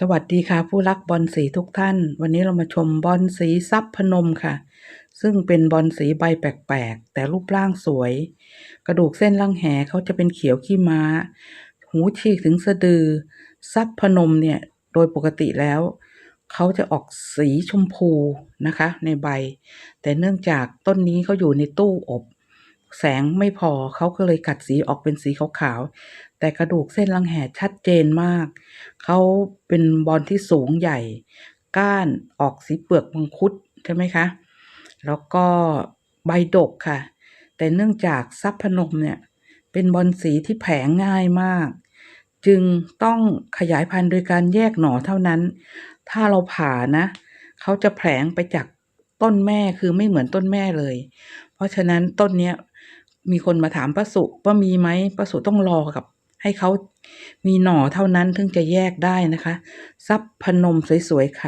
สวัสดีค่ะ ผู้รักบอลสีทุกท่าน วันนี้เรามาชมบอลสีซับพนมค่ะ ซึ่งเป็นบอลสีใบแปลกๆ แต่รูปร่างสวย กระดูกเส้นล่างแหเขาจะเป็นเขียวขี้ม้า หูฉีกถึงสะดือ ซับพนมเนี่ย โดยปกติแล้ว เขาจะออกสีชมพูนะคะ ในใบ แต่เนื่องจากต้นนี้เขาอยู่ในตู้อบ แสงไม่พอเขาก็เลยกัดสีออกเป็นสีขาวๆ แต่กระดูกเส้นรังแหชัดเจนมาก เขาเป็นบอลที่สูงใหญ่ ก้านออกสีเปลือกมังคุดใช่ไหมคะ แล้วก็ใบดกค่ะ แต่เนื่องจากซับพนมเนี่ยเป็นบอลสีที่แผงง่ายมาก จึงต้องขยายพันธุ์โดยการแยกหน่อเท่านั้น ถ้าเราผ่านะ เขาจะแผลงไปจากต้นแม่คือไม่เหมือนต้นแม่เลย เพราะฉะนั้นต้นเนี้ยมีคนมาถามป้าสุว่ามีไหมป้าสุต้องรอกับ ให้เขามีหน่อเท่านั้นถึงจะแยกได้นะคะ ซับพนมสวยๆค่ะ